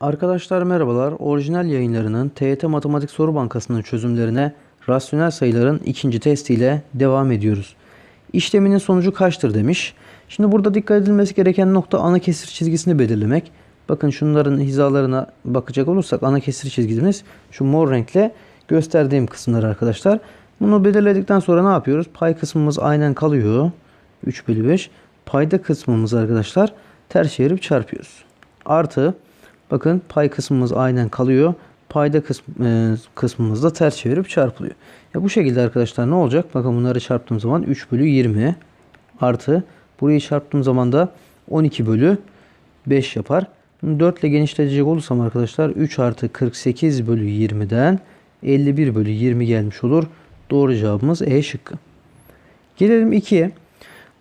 Arkadaşlar merhabalar. Orijinal yayınlarının TYT Matematik Soru Bankası'nın çözümlerine rasyonel sayıların ikinci testiyle devam ediyoruz. İşleminin sonucu kaçtır demiş. Şimdi burada dikkat edilmesi gereken nokta ana kesir çizgisini belirlemek. Bakın şunların hizalarına bakacak olursak ana kesir çizgimiz şu mor renkle gösterdiğim kısımlar arkadaşlar. Bunu belirledikten sonra ne yapıyoruz? Pay kısmımız aynen kalıyor. 3 bölü 5. Payda kısmımız arkadaşlar ters çevirip çarpıyoruz. Artı bakın pay kısmımız aynen kalıyor. Payda kısm, e, kısmımız da ters çevirip çarpılıyor. Ya bu şekilde arkadaşlar ne olacak? Bakın bunları çarptığım zaman 3 bölü 20 artı burayı çarptığım zaman da 12 bölü 5 yapar. Bunu 4 ile genişletecek olursam arkadaşlar 3 artı 48 bölü 20'den 51 bölü 20 gelmiş olur. Doğru cevabımız E şıkkı. Gelelim 2'ye.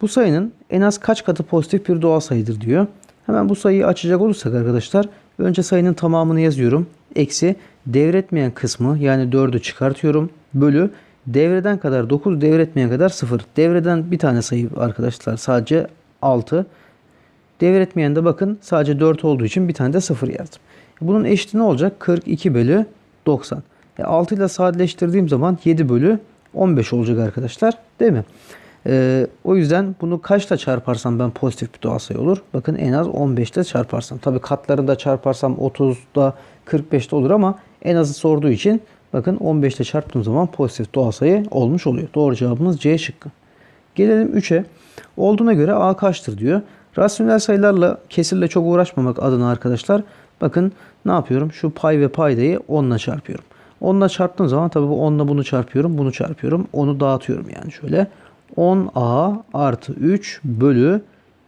Bu sayının en az kaç katı pozitif bir doğal sayıdır diyor. Hemen bu sayıyı açacak olursak arkadaşlar önce sayının tamamını yazıyorum. Eksi devretmeyen kısmı yani 4'ü çıkartıyorum. Bölü devreden kadar 9 devretmeyen kadar 0. Devreden bir tane sayı arkadaşlar sadece 6. Devretmeyen de bakın sadece 4 olduğu için bir tane de 0 yazdım. Bunun eşiti ne olacak? 42 bölü 90. E 6 ile sadeleştirdiğim zaman 7 bölü 15 olacak arkadaşlar. Değil mi? Ee, o yüzden bunu kaçla çarparsam ben pozitif bir doğal sayı olur. Bakın en az 15 ile çarparsam. Tabii katlarında çarparsam 30'da 45'te olur ama en azı sorduğu için bakın 15 ile çarptığım zaman pozitif doğal sayı olmuş oluyor. Doğru cevabımız C şıkkı. Gelelim 3'e. Olduğuna göre A kaçtır diyor. Rasyonel sayılarla kesirle çok uğraşmamak adına arkadaşlar bakın ne yapıyorum? Şu pay ve paydayı 10 ile çarpıyorum. 10 ile çarptığım zaman tabii bu 10 ile bunu çarpıyorum. Bunu çarpıyorum. Onu dağıtıyorum yani şöyle. 10a artı 3 bölü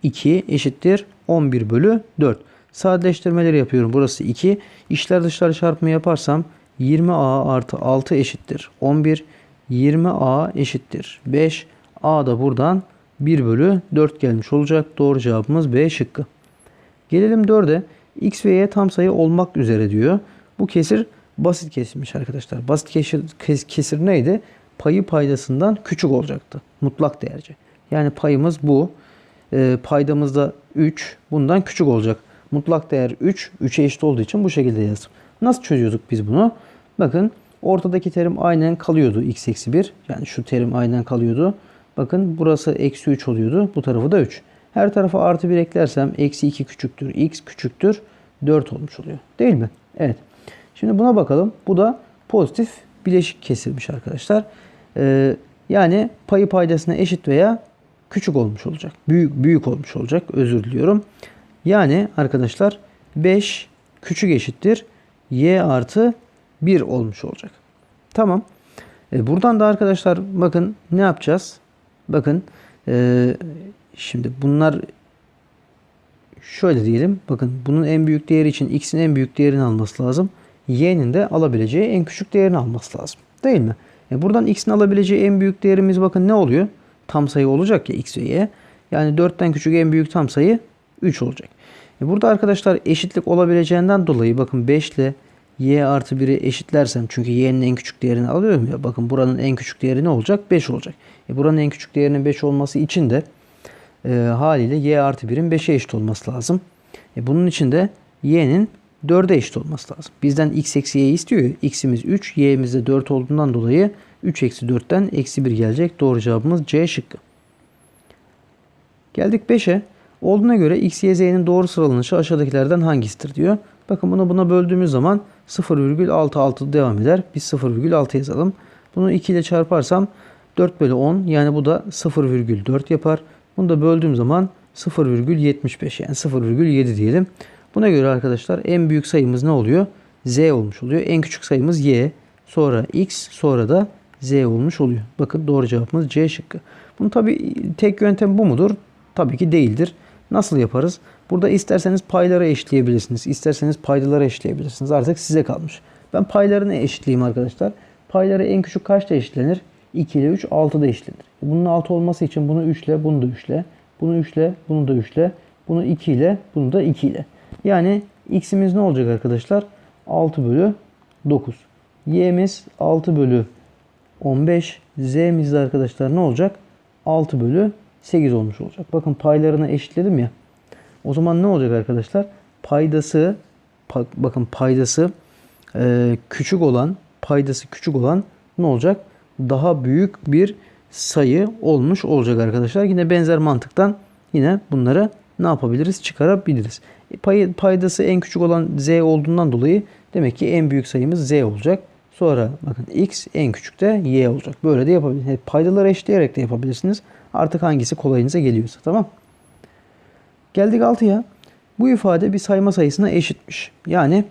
2 eşittir 11 bölü 4. Sadeleştirmeleri yapıyorum. Burası 2. İşler dışları çarpımı yaparsam 20a artı 6 eşittir 11. 20a eşittir 5. a da buradan 1 bölü 4 gelmiş olacak. Doğru cevabımız B şıkkı. Gelelim 4'e. X ve Y tam sayı olmak üzere diyor. Bu kesir basit kesilmiş arkadaşlar. Basit kesir, kes- kesir neydi? Payı paydasından küçük olacaktı. Mutlak değerce. Yani payımız bu. E, paydamız da 3. Bundan küçük olacak. Mutlak değer 3. 3'e eşit olduğu için bu şekilde yazdım. Nasıl çözüyorduk biz bunu? Bakın ortadaki terim aynen kalıyordu. x eksi 1. Yani şu terim aynen kalıyordu. Bakın burası eksi 3 oluyordu. Bu tarafı da 3. Her tarafa artı 1 eklersem eksi 2 küçüktür. x küçüktür. 4 olmuş oluyor. Değil mi? Evet. Şimdi buna bakalım. Bu da pozitif bileşik kesirmiş arkadaşlar. Ee, yani payı paydasına eşit veya küçük olmuş olacak. Büyük büyük olmuş olacak. Özür diliyorum. Yani arkadaşlar 5 küçük eşittir y artı 1 olmuş olacak. Tamam. E, buradan da arkadaşlar bakın ne yapacağız? Bakın e, şimdi bunlar şöyle diyelim. Bakın bunun en büyük değeri için x'in en büyük değerini alması lazım. y'nin de alabileceği en küçük değerini alması lazım. Değil mi? E buradan x'in alabileceği en büyük değerimiz bakın ne oluyor? Tam sayı olacak ya x ve y. Yani 4'ten küçük en büyük tam sayı 3 olacak. E burada arkadaşlar eşitlik olabileceğinden dolayı bakın 5 ile y artı 1'i eşitlersem çünkü y'nin en küçük değerini alıyorum ya. Bakın buranın en küçük değeri ne olacak? 5 olacak. E buranın en küçük değerinin 5 olması için de e, haliyle y artı 1'in 5'e eşit olması lazım. E bunun için de y'nin 4'e eşit olması lazım. Bizden x eksi y istiyor x'imiz 3, y'imiz de 4 olduğundan dolayı 3 eksi 4'ten eksi 1 gelecek. Doğru cevabımız C şıkkı. Geldik 5'e. Olduğuna göre x, y, z'nin doğru sıralanışı aşağıdakilerden hangisidir diyor. Bakın bunu buna böldüğümüz zaman 0,66 devam eder. Biz 0,6 yazalım. Bunu 2 ile çarparsam 4 bölü 10 yani bu da 0,4 yapar. Bunu da böldüğüm zaman 0,75 yani 0,7 diyelim. Buna göre arkadaşlar en büyük sayımız ne oluyor? Z olmuş oluyor. En küçük sayımız Y. Sonra X. Sonra da Z olmuş oluyor. Bakın doğru cevabımız C şıkkı. Bunun tabi tek yöntem bu mudur? Tabii ki değildir. Nasıl yaparız? Burada isterseniz paylara eşitleyebilirsiniz. İsterseniz paydalara eşitleyebilirsiniz. Artık size kalmış. Ben paylarını eşitleyeyim arkadaşlar. Payları en küçük kaçta eşitlenir? 2 ile 3 6'da eşitlenir. Bunun 6 olması için bunu 3 ile bunu da 3 ile. Bunu 3 ile bunu da 3 ile. Bunu 2 ile bunu da 2 ile. Yani x'imiz ne olacak arkadaşlar? 6 bölü 9. Y'miz 6 bölü 15. Z'miz de arkadaşlar ne olacak? 6 bölü 8 olmuş olacak. Bakın paylarını eşitledim ya. O zaman ne olacak arkadaşlar? Paydası pa- bakın paydası e, küçük olan paydası küçük olan ne olacak? Daha büyük bir sayı olmuş olacak arkadaşlar. Yine benzer mantıktan yine bunları ne yapabiliriz? Çıkarabiliriz. Pay, paydası en küçük olan z olduğundan dolayı demek ki en büyük sayımız z olacak. Sonra bakın x en küçük de y olacak. Böyle de yapabilirsiniz. Paydaları eşitleyerek de yapabilirsiniz. Artık hangisi kolayınıza geliyorsa tamam. Geldik 6'ya. Bu ifade bir sayma sayısına eşitmiş. Yani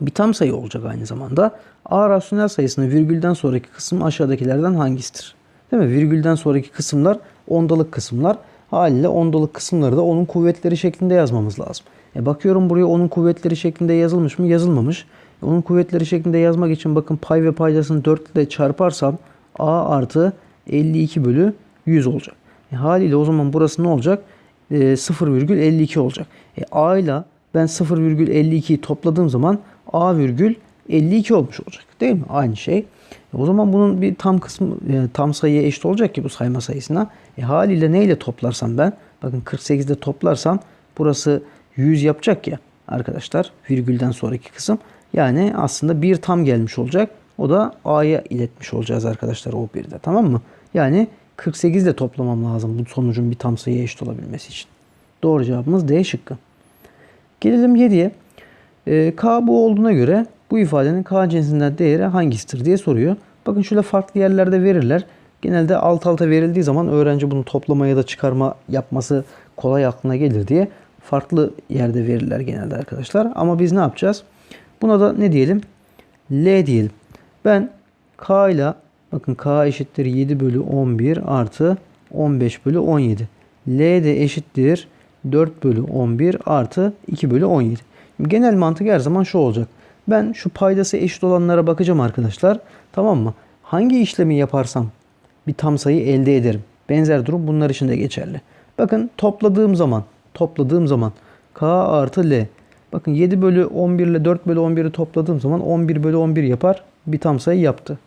bir tam sayı olacak aynı zamanda. A rasyonel sayısının virgülden sonraki kısım aşağıdakilerden hangisidir? Değil mi? Virgülden sonraki kısımlar ondalık kısımlar. Haliyle ondalık kısımları da onun kuvvetleri şeklinde yazmamız lazım. E bakıyorum buraya onun kuvvetleri şeklinde yazılmış mı? Yazılmamış. E onun kuvvetleri şeklinde yazmak için bakın pay ve paydasını 4 ile çarparsam A artı 52 bölü 100 olacak. E haliyle o zaman burası ne olacak? E, 0,52 olacak. E A ile ben 0,52'yi topladığım zaman A virgül 52 olmuş olacak. Değil mi? Aynı şey. E o zaman bunun bir tam kısmı e, tam sayıya eşit olacak ki bu sayma sayısına. E haliyle neyle toplarsam ben? Bakın 48'de toplarsam burası 100 yapacak ya arkadaşlar. Virgülden sonraki kısım. Yani aslında bir tam gelmiş olacak. O da A'ya iletmiş olacağız arkadaşlar o bir de. Tamam mı? Yani 48 de toplamam lazım bu sonucun bir tam sayıya eşit olabilmesi için. Doğru cevabımız D şıkkı. Gelelim 7'ye. Ee, K bu olduğuna göre bu ifadenin K cinsinden değeri hangisidir diye soruyor. Bakın şöyle farklı yerlerde verirler. Genelde alt alta verildiği zaman öğrenci bunu toplama ya da çıkarma yapması kolay aklına gelir diye farklı yerde verirler genelde arkadaşlar. Ama biz ne yapacağız? Buna da ne diyelim? L diyelim. Ben K ile bakın K eşittir 7 bölü 11 artı 15 bölü 17. L de eşittir 4 bölü 11 artı 2 bölü 17. Şimdi genel mantık her zaman şu olacak. Ben şu paydası eşit olanlara bakacağım arkadaşlar. Tamam mı? Hangi işlemi yaparsam bir tam sayı elde ederim. Benzer durum bunlar için de geçerli. Bakın topladığım zaman topladığım zaman K artı L. Bakın 7 bölü 11 ile 4 bölü 11'i topladığım zaman 11 bölü 11 yapar. Bir tam sayı yaptı.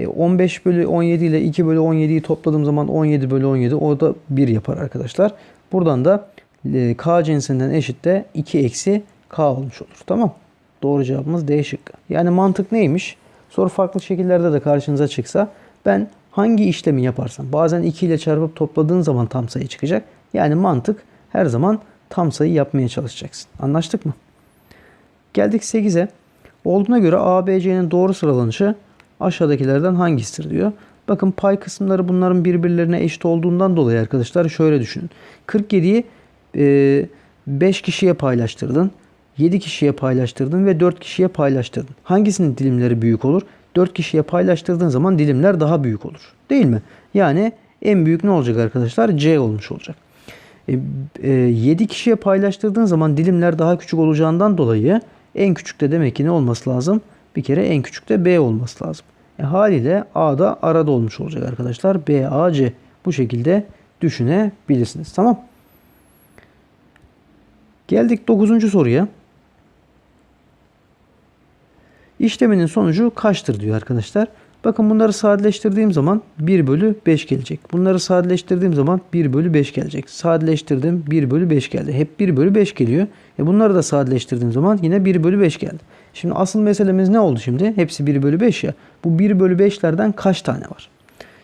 E 15 bölü 17 ile 2 bölü 17'yi topladığım zaman 17 bölü 17 o da 1 yapar arkadaşlar. Buradan da e, K cinsinden eşit de 2 eksi K olmuş olur. Tamam. Doğru cevabımız D şıkkı. Yani mantık neymiş? Soru farklı şekillerde de karşınıza çıksa ben hangi işlemi yaparsam bazen 2 ile çarpıp topladığın zaman tam sayı çıkacak. Yani mantık her zaman tam sayı yapmaya çalışacaksın. Anlaştık mı? Geldik 8'e. Olduğuna göre ABC'nin doğru sıralanışı aşağıdakilerden hangisidir diyor. Bakın pay kısımları bunların birbirlerine eşit olduğundan dolayı arkadaşlar şöyle düşünün. 47'yi 5 kişiye paylaştırdın. 7 kişiye paylaştırdın ve 4 kişiye paylaştırdın. Hangisinin dilimleri büyük olur? 4 kişiye paylaştırdığın zaman dilimler daha büyük olur. Değil mi? Yani en büyük ne olacak arkadaşlar? C olmuş olacak. E, e, 7 kişiye paylaştırdığın zaman dilimler daha küçük olacağından dolayı en küçük de demek ki ne olması lazım? Bir kere en küçük de B olması lazım. E, haliyle A da arada olmuş olacak arkadaşlar. B, A, C. Bu şekilde düşünebilirsiniz. Tamam. Geldik 9. soruya. İşleminin sonucu kaçtır diyor arkadaşlar. Bakın bunları sadeleştirdiğim zaman 1 bölü 5 gelecek. Bunları sadeleştirdiğim zaman 1 bölü 5 gelecek. Sadeleştirdim 1 bölü 5 geldi. Hep 1 bölü 5 geliyor. E bunları da sadeleştirdiğim zaman yine 1 bölü 5 geldi. Şimdi asıl meselemiz ne oldu şimdi? Hepsi 1 bölü 5 ya. Bu 1 bölü 5'lerden kaç tane var?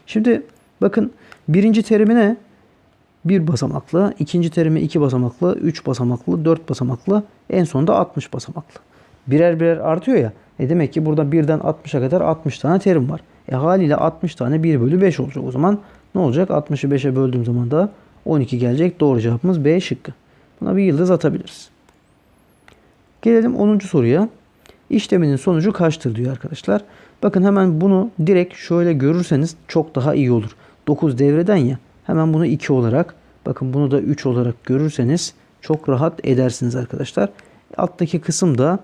Şimdi bakın birinci terimi ne? 1 basamaklı, ikinci terimi 2 basamaklı, 3 basamaklı, 4 basamaklı, en sonunda 60 basamaklı. Birer birer artıyor ya. E demek ki burada 1'den 60'a kadar 60 tane terim var. E haliyle 60 tane 1 bölü 5 olacak. O zaman ne olacak? 60'ı 5'e böldüğüm zaman da 12 gelecek. Doğru cevabımız B şıkkı. Buna bir yıldız atabiliriz. Gelelim 10. soruya. İşleminin sonucu kaçtır diyor arkadaşlar. Bakın hemen bunu direkt şöyle görürseniz çok daha iyi olur. 9 devreden ya. Hemen bunu 2 olarak bakın bunu da 3 olarak görürseniz çok rahat edersiniz arkadaşlar. Alttaki kısım da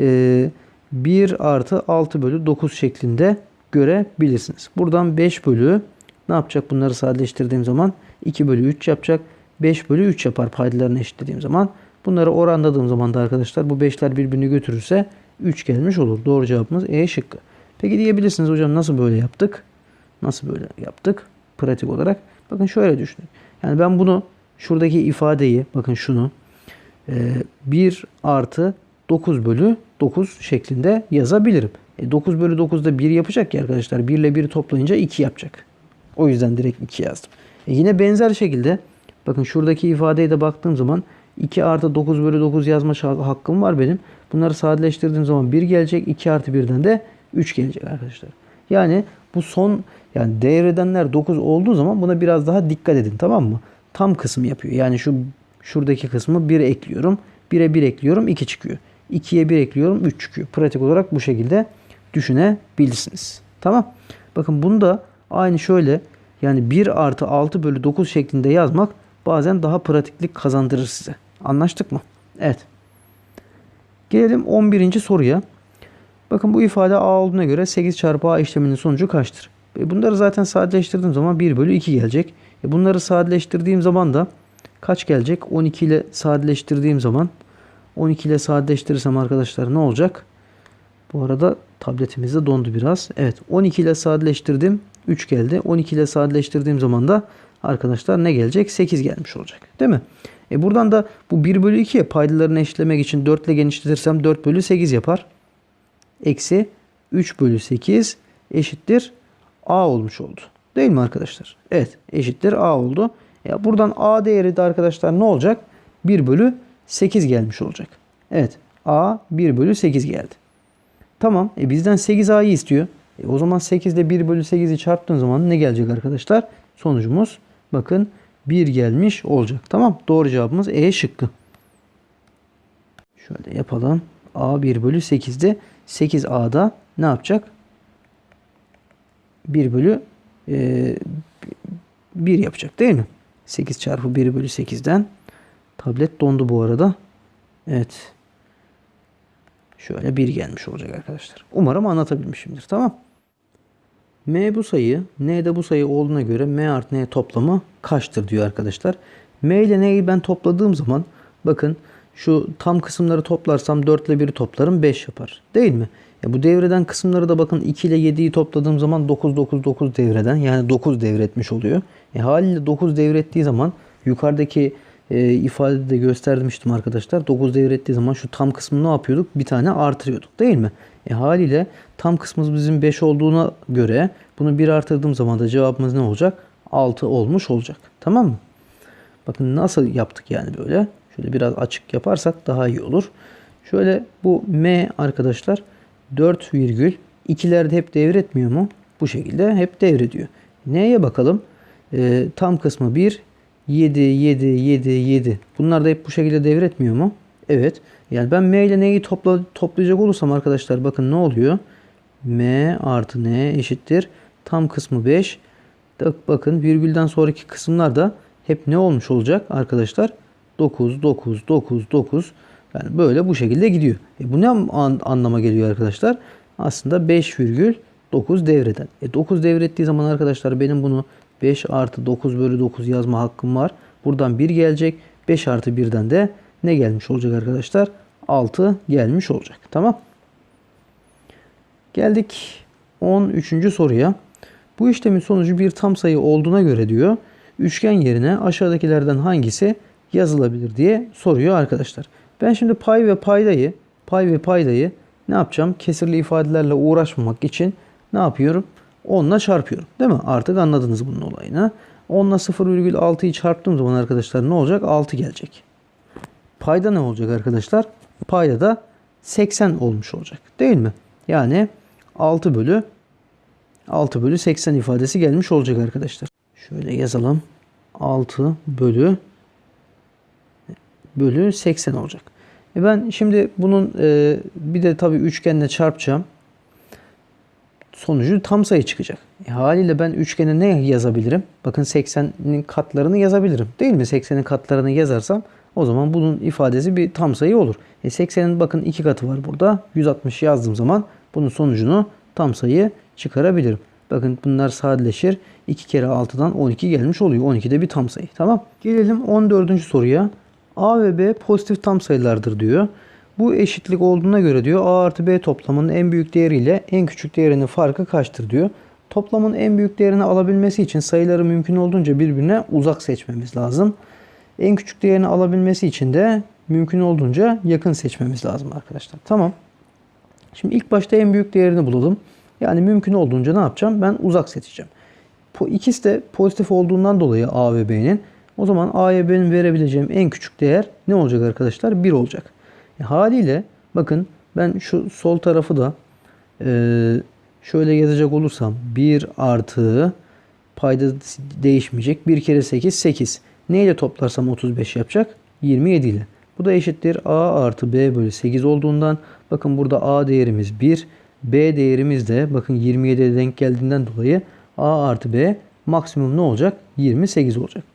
e, 1 artı 6 bölü 9 şeklinde görebilirsiniz. Buradan 5 bölü ne yapacak bunları sadeleştirdiğim zaman 2 bölü 3 yapacak. 5 bölü 3 yapar paydalarını eşitlediğim zaman. Bunları oranladığım zaman da arkadaşlar bu 5'ler birbirini götürürse 3 gelmiş olur. Doğru cevabımız E şıkkı. Peki diyebilirsiniz hocam nasıl böyle yaptık? Nasıl böyle yaptık? Pratik olarak. Bakın şöyle düşünün. Yani ben bunu şuradaki ifadeyi bakın şunu 1 artı 9 bölü 9 şeklinde yazabilirim. E 9 bölü 9'da 1 yapacak ya arkadaşlar. 1 ile 1'i toplayınca 2 yapacak. O yüzden direkt 2 yazdım. E yine benzer şekilde bakın şuradaki ifadeye de baktığım zaman 2 artı 9 bölü 9 yazma hakkım var benim. Bunları sadeleştirdiğim zaman 1 gelecek. 2 artı 1'den de 3 gelecek arkadaşlar. Yani bu son yani devredenler 9 olduğu zaman buna biraz daha dikkat edin tamam mı? Tam kısım yapıyor. Yani şu şuradaki kısmı 1 ekliyorum. 1'e 1 ekliyorum 2 çıkıyor. 2'ye 1 ekliyorum 3 çıkıyor. Pratik olarak bu şekilde düşünebilirsiniz. Tamam. Bakın bunu da aynı şöyle yani 1 artı 6 bölü 9 şeklinde yazmak bazen daha pratiklik kazandırır size. Anlaştık mı? Evet. Gelelim 11. soruya. Bakın bu ifade A olduğuna göre 8 çarpı A işleminin sonucu kaçtır? E bunları zaten sadeleştirdiğim zaman 1 bölü 2 gelecek. E bunları sadeleştirdiğim zaman da kaç gelecek? 12 ile sadeleştirdiğim zaman 12 ile sadeleştirirsem arkadaşlar ne olacak? Bu arada tabletimiz de dondu biraz. Evet 12 ile sadeleştirdim. 3 geldi. 12 ile sadeleştirdiğim zaman da arkadaşlar ne gelecek? 8 gelmiş olacak. Değil mi? E buradan da bu 1 bölü 2'ye paydalarını eşitlemek için 4 ile genişletirsem 4 bölü 8 yapar. Eksi 3 bölü 8 eşittir A olmuş oldu. Değil mi arkadaşlar? Evet eşittir A oldu. Ya buradan A değeri de arkadaşlar ne olacak? 1 bölü 8 gelmiş olacak. Evet A 1 bölü 8 geldi. Tamam e bizden 8A'yı istiyor. E o zaman 8 ile 1 bölü 8'i çarptığın zaman ne gelecek arkadaşlar? Sonucumuz bakın 1 gelmiş olacak. Tamam doğru cevabımız E şıkkı. Şöyle yapalım. A 1 bölü 8'de 8A'da ne yapacak? 1 bölü e, 1 yapacak değil mi? 8 çarpı 1 bölü 8'den tablet dondu bu arada. Evet. Şöyle 1 gelmiş olacak arkadaşlar. Umarım anlatabilmişimdir. Tamam. M bu sayı, N de bu sayı olduğuna göre M artı N toplamı kaçtır diyor arkadaşlar. M ile N'yi ben topladığım zaman bakın şu tam kısımları toplarsam 4 ile 1'i toplarım 5 yapar. Değil mi? Ya bu devreden kısımları da bakın 2 ile 7'yi topladığım zaman 9 9 9 devreden yani 9 devretmiş oluyor. E haliyle 9 devrettiği zaman yukarıdaki e, ifadede de göstermiştim arkadaşlar. 9 devrettiği zaman şu tam kısmını ne yapıyorduk? Bir tane artırıyorduk değil mi? E haliyle tam kısmımız bizim 5 olduğuna göre bunu 1 artırdığım zaman da cevabımız ne olacak? 6 olmuş olacak. Tamam mı? Bakın nasıl yaptık yani böyle. Şöyle biraz açık yaparsak daha iyi olur. Şöyle bu M arkadaşlar 4 virgül ikilerde hep devretmiyor mu? Bu şekilde hep devrediyor. Neye bakalım? Ee, tam kısmı 1, 7, 7, 7, 7. Bunlar da hep bu şekilde devretmiyor mu? Evet. Yani ben M ile N'yi topla, toplayacak olursam arkadaşlar bakın ne oluyor? M artı N eşittir. Tam kısmı 5. Bakın virgülden sonraki kısımlar da hep ne olmuş olacak arkadaşlar? 9, 9, 9, 9. Yani böyle bu şekilde gidiyor. E bu ne an- anlama geliyor arkadaşlar? Aslında 5,9 devreden. E 9 devrettiği zaman arkadaşlar benim bunu 5 artı 9 bölü 9 yazma hakkım var. Buradan 1 gelecek. 5 artı 1'den de ne gelmiş olacak arkadaşlar? 6 gelmiş olacak. Tamam. Geldik 13. soruya. Bu işlemin sonucu bir tam sayı olduğuna göre diyor. Üçgen yerine aşağıdakilerden hangisi yazılabilir diye soruyor arkadaşlar. Ben şimdi pay ve paydayı, pay ve paydayı ne yapacağım? Kesirli ifadelerle uğraşmamak için ne yapıyorum? 10 ile çarpıyorum. Değil mi? Artık anladınız bunun olayını. 10 ile 0,6'yı çarptığım zaman arkadaşlar ne olacak? 6 gelecek. Payda ne olacak arkadaşlar? Payda da 80 olmuş olacak. Değil mi? Yani 6 bölü 6 bölü 80 ifadesi gelmiş olacak arkadaşlar. Şöyle yazalım. 6 bölü bölü 80 olacak. E ben şimdi bunun e, bir de tabii üçgenle çarpacağım. Sonucu tam sayı çıkacak. E, haliyle ben üçgene ne yazabilirim? Bakın 80'nin katlarını yazabilirim. Değil mi? 80'in katlarını yazarsam o zaman bunun ifadesi bir tam sayı olur. E 80'in bakın iki katı var burada. 160 yazdığım zaman bunun sonucunu tam sayı çıkarabilirim. Bakın bunlar sadeleşir. 2 kere 6'dan 12 gelmiş oluyor. 12 de bir tam sayı. Tamam. Gelelim 14. soruya. A ve B pozitif tam sayılardır diyor. Bu eşitlik olduğuna göre diyor A artı B toplamının en büyük değeriyle en küçük değerinin farkı kaçtır diyor. Toplamın en büyük değerini alabilmesi için sayıları mümkün olduğunca birbirine uzak seçmemiz lazım. En küçük değerini alabilmesi için de mümkün olduğunca yakın seçmemiz lazım arkadaşlar. Tamam. Şimdi ilk başta en büyük değerini bulalım. Yani mümkün olduğunca ne yapacağım? Ben uzak seçeceğim. İkisi de pozitif olduğundan dolayı A ve B'nin o zaman A'ya benim verebileceğim en küçük değer ne olacak arkadaşlar? 1 olacak. E, haliyle bakın ben şu sol tarafı da e, şöyle yazacak olursam 1 artı payda değişmeyecek. 1 kere 8 8. Neyle toplarsam 35 yapacak? 27 ile. Bu da eşittir A artı B bölü 8 olduğundan bakın burada A değerimiz 1. B değerimiz de bakın 27'ye denk geldiğinden dolayı A artı B maksimum ne olacak? 28 olacak.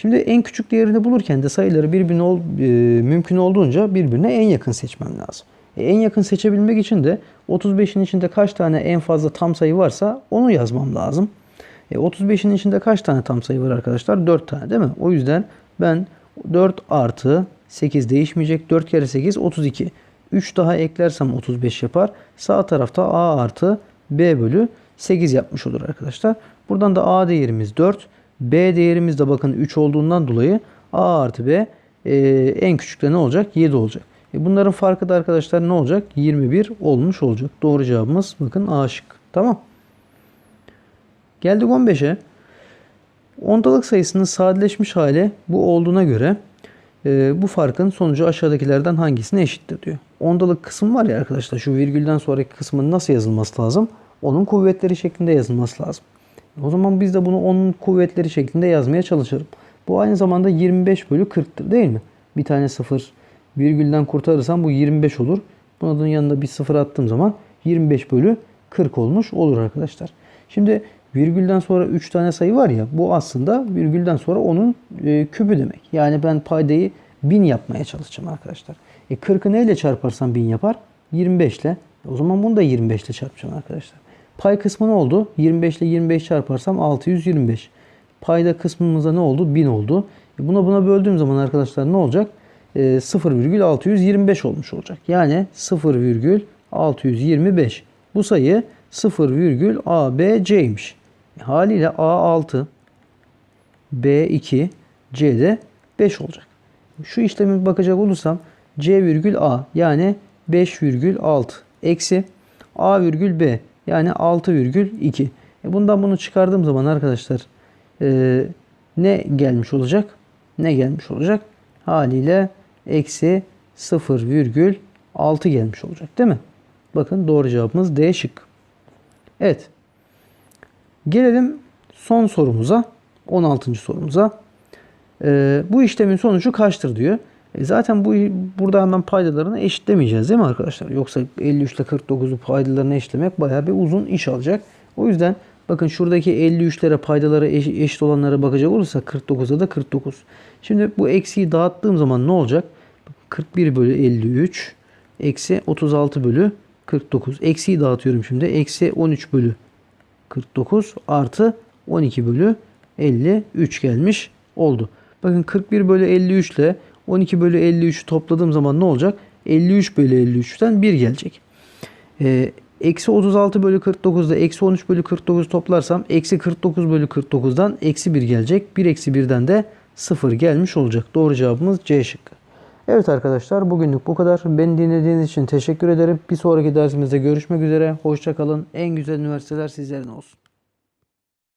Şimdi en küçük değerini bulurken de sayıları birbirine ol, e, mümkün olduğunca birbirine en yakın seçmem lazım. E, en yakın seçebilmek için de 35'in içinde kaç tane en fazla tam sayı varsa onu yazmam lazım. E, 35'in içinde kaç tane tam sayı var arkadaşlar? 4 tane değil mi? O yüzden ben 4 artı 8 değişmeyecek. 4 kere 8 32. 3 daha eklersem 35 yapar. Sağ tarafta A artı B bölü 8 yapmış olur arkadaşlar. Buradan da A değerimiz 4. B değerimiz de bakın 3 olduğundan dolayı A artı B e, en küçükte ne olacak? 7 olacak. E, bunların farkı da arkadaşlar ne olacak? 21 olmuş olacak. Doğru cevabımız bakın A şık. Tamam. Geldik 15'e. Ondalık sayısının sadeleşmiş hali bu olduğuna göre e, bu farkın sonucu aşağıdakilerden hangisine eşittir diyor. Ondalık kısım var ya arkadaşlar şu virgülden sonraki kısmın nasıl yazılması lazım? Onun kuvvetleri şeklinde yazılması lazım. O zaman biz de bunu onun kuvvetleri şeklinde yazmaya çalışırım. Bu aynı zamanda 25 bölü 40'tır değil mi? Bir tane sıfır virgülden kurtarırsam bu 25 olur. Bunun yanında bir sıfır attığım zaman 25 bölü 40 olmuş olur arkadaşlar. Şimdi virgülden sonra 3 tane sayı var ya bu aslında virgülden sonra onun e, küpü demek. Yani ben paydayı 1000 yapmaya çalışacağım arkadaşlar. E 40'ı neyle çarparsam 1000 yapar? 25 ile. O zaman bunu da 25 ile çarpacağım arkadaşlar. Pay kısmı ne oldu? 25 ile 25 çarparsam 625. Payda kısmımızda ne oldu? 1000 oldu. E buna buna böldüğüm zaman arkadaşlar ne olacak? E, 0,625 olmuş olacak. Yani 0,625. Bu sayı 0,ABC'ymiş. E, haliyle A6, B2, C'de 5 olacak. Şu işlemi bakacak olursam C virgül A yani 5,6 eksi A virgül B yani 6,2. E bundan bunu çıkardığım zaman arkadaşlar e, ne gelmiş olacak? Ne gelmiş olacak? Haliyle eksi 0,6 gelmiş olacak değil mi? Bakın doğru cevabımız D şık. Evet. Gelelim son sorumuza. 16. sorumuza. E, bu işlemin sonucu kaçtır diyor. E zaten bu burada hemen paydalarını eşitlemeyeceğiz değil mi arkadaşlar? Yoksa 53 ile 49'u paydalarını eşitlemek bayağı bir uzun iş alacak. O yüzden bakın şuradaki 53'lere paydaları eş, eşit olanlara bakacak olursa 49'a da 49. Şimdi bu eksiği dağıttığım zaman ne olacak? 41 bölü 53 eksi 36 bölü 49. Eksiği dağıtıyorum şimdi. Eksi 13 bölü 49 artı 12 bölü 53 gelmiş oldu. Bakın 41 bölü 53 ile 12 bölü 53'ü topladığım zaman ne olacak? 53 bölü 53'ten 1 gelecek. Ee, eksi 36 bölü 49'da eksi 13 bölü 49 toplarsam eksi 49 bölü 49'dan eksi 1 gelecek. 1 eksi 1'den de 0 gelmiş olacak. Doğru cevabımız C şıkkı. Evet arkadaşlar bugünlük bu kadar. Beni dinlediğiniz için teşekkür ederim. Bir sonraki dersimizde görüşmek üzere. Hoşçakalın. En güzel üniversiteler sizlerin olsun.